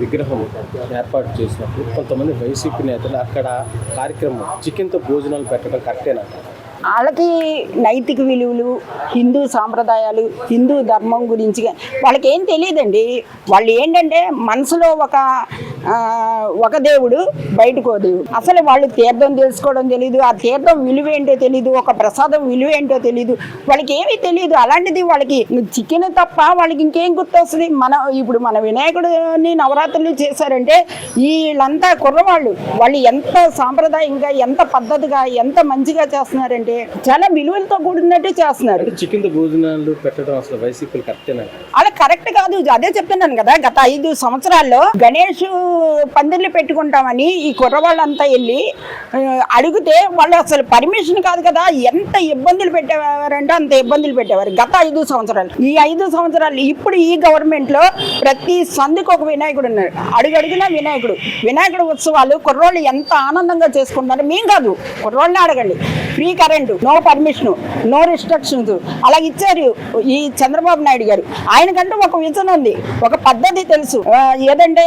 విగ్రహం ఏర్పాటు చేసినప్పుడు కొంతమంది వైసీపీ నేతలు అక్కడ కార్యక్రమం చికెన్తో భోజనాలు పెట్టడం కరెక్టేనా? వాళ్ళకి నైతిక విలువలు హిందూ సాంప్రదాయాలు హిందూ ధర్మం గురించి వాళ్ళకి ఏం తెలియదండి. వాళ్ళు ఏంటంటే మనసులో ఒక ఒక దేవుడు బయటకోదు దేవుడు అసలు వాళ్ళు తీర్థం తెలుసుకోవడం తెలియదు ఆ తీర్థం విలువ ఏంటో తెలియదు ఒక ప్రసాదం విలువ ఏంటో తెలియదు వాళ్ళకి ఏమీ తెలియదు అలాంటిది వాళ్ళకి చికెన్ తప్ప వాళ్ళకి ఇంకేం గుర్తొస్తుంది? మన ఇప్పుడు మన వినాయకుడిని నవరాత్రులు చేశారంటే వీళ్ళంతా కుర్రవాళ్ళు. వాళ్ళు ఎంత సాంప్రదాయంగా ఎంత పద్ధతిగా ఎంత మంచిగా చేస్తున్నారంటే చాలా విలువలతో కూడినట్టు చేస్తున్నారు. అంటే చికెన్తో భోజనాలు పెట్టడం అసలు కరెక్టేనా? అలా కరెక్ట్ కాదు. అదే చెప్తున్నాను కదా గత ఐదు సంవత్సరాల్లో గణేష్ పందిర్లు పెట్టుకుంటామని ఈ కుర్రవాళ్ళంతా వెళ్ళి అడిగితే వాళ్ళు అసలు పర్మిషన్ కాదు కదా ఎంత ఇబ్బందులు పెట్టేవారంటే అంత ఇబ్బందులు పెట్టేవారు గత ఐదు సంవత్సరాలు. ఈ ఐదు సంవత్సరాలు ఇప్పుడు ఈ గవర్నమెంట్లో ప్రతి సందుకు ఒక వినాయకుడు ఉన్నాడు. అడుగడుగునా వినాయకుడు. వినాయకుడు ఉత్సవాలు కుర్రోళ్ళు ఎంత ఆనందంగా చేసుకుంటారో మేం కాదు. కుర్రోళ్ళని అడగండి. Free current no permission no restrictions అలా ఇచ్చారు ఈ చంద్రబాబు నాయుడు గారు. ఆయనకంటూ ఒక విజన్ ఉంది ఒక పద్ధతి తెలుసు. ఏదంటే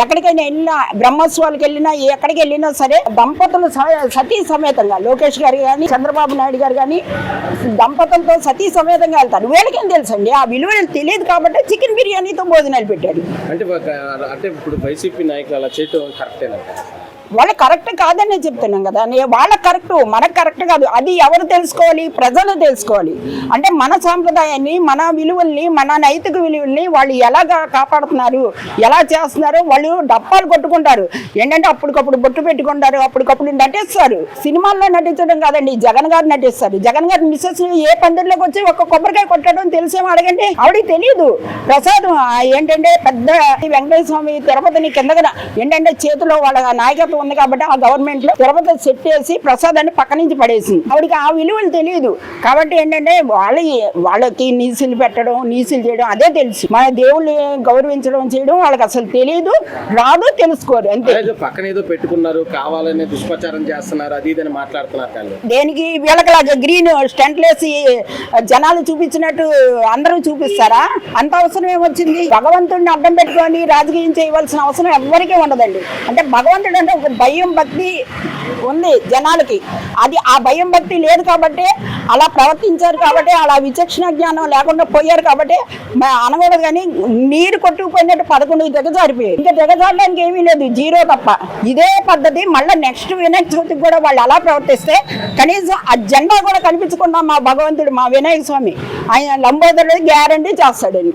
ఎక్కడికైనా వెళ్ళినా బ్రహ్మోత్సవాలకు వెళ్ళినా ఎక్కడికి వెళ్ళినా సరే దంపతులు స- సతీ సమేతంగా లోకేష్ గారు కానీ చంద్రబాబు నాయుడు గారు కానీ దంపతులతో సతీ సమేతంగా వెళ్తారు. వీళ్ళకేం తెలుసండి? ఆ విలువలు తెలియదు కాబట్టి చికెన్ బిర్యానీతో భోజనాలు పెట్టారు. అంటే అంటే ఇప్పుడు వైసీపీ నాయకులు అలా చేయటం కరెక్టేనా? వాళ్ళ కరెక్ట్ కాదని చెప్తున్నాం కదా. నే- వాళ్ళకి కరెక్ట్ మనకు కరెక్ట్ కాదు. అది ఎవరు తెలుసుకోవాలి? ప్రజలు తెలుసుకోవాలి. అంటే మన సాంప్రదాయాన్ని మన విలువల్ని మన నైతిక విలువల్ని వాళ్ళు ఎలాగా కాపాడుతున్నారు ఎలా చేస్తున్నారు వాళ్ళు డప్పాలు కొట్టుకుంటారు. ఏంటంటే అప్పటికప్పుడు బొట్టు పెట్టుకుంటారు అప్పటికప్పుడు నటిస్తారు. సినిమాల్లో నటించడం కాదండి జగన్ గారు నటిస్తారు. జగన్ గారు మిస్సెస్ ఏ పందిరిలోకి వచ్చి ఒక కొబ్బరికాయ కొట్టడం తెలిసేమో అడగండి ఆవిడకి తెలియదు. ప్రసాదం ఏంటంటే పెద్ద వెంకటేశ్వర స్వామి తిరుపతిని కిందగా ఏంటంటే చేతిలో వాళ్ళ నాయకత్వం ఉంది కాబట్టి ఆ గవర్నమెంట్లో తిరుపతి సెట్ చేసి ప్రసాదాన్ని పక్క నుంచి పడేసింది. ఆవిడకి ఆ విలువలు తెలియదు కాబట్టి ఏంటంటే వాళ్ళ వాళ్ళకి నీసులు పెట్టడం నీసులు చేయడం అదే తెలుసు. మన దేవుళ్ళని గౌరవించడం చేయడం వాళ్ళకి అసలు తెలియదు రాదు తెలుసుకోరు అంతే. పక్కన ఏదో పెట్టుకున్నారు కావాలనే దుష్ప్రచారం చేస్తున్నారు అది ఇదని మాట్లాడుతున్నారు దేనికి వీళ్ళకి గ్రీన్ స్టెంట్లు వేసి జనాలు చూపించినట్టు అందరూ చూపిస్తారా? అంత అవసరం ఏమొచ్చింది? భగవంతుడిని అడ్డం పెట్టుకొని రాజకీయం చేయవలసిన అవసరం ఎవ్వరికీ ఉండదండి. అంటే భగవంతుడు అంటే ఒక భయం భక్తి ఉంది జనాలకి. అది ఆ భయం భక్తి లేదు కాబట్టి అలా ప్రవర్తించారు కాబట్టి అలా విచక్షణ జ్ఞానం లేకుండా పోయారు కాబట్టి మా అనకూడదు కానీ నీరు కొట్టుకుపోయినట్టు పదకొండు దిగజారిపోయాయి ఇంకా దిగజారడానికి ఏమీ లేదు జీరో తప్ప. ఇదే పద్ధతి మళ్ళీ నెక్స్ట్ వినాయక చవితికి కూడా వాళ్ళు అలా ప్రవర్తిస్తే కనీసం ఆ జెండా కూడా కనిపించకుండా మా భగవంతుడు మా వినాయక స్వామి ఆయన లంబోదరుడు గ్యారంటీ చేస్తాడండి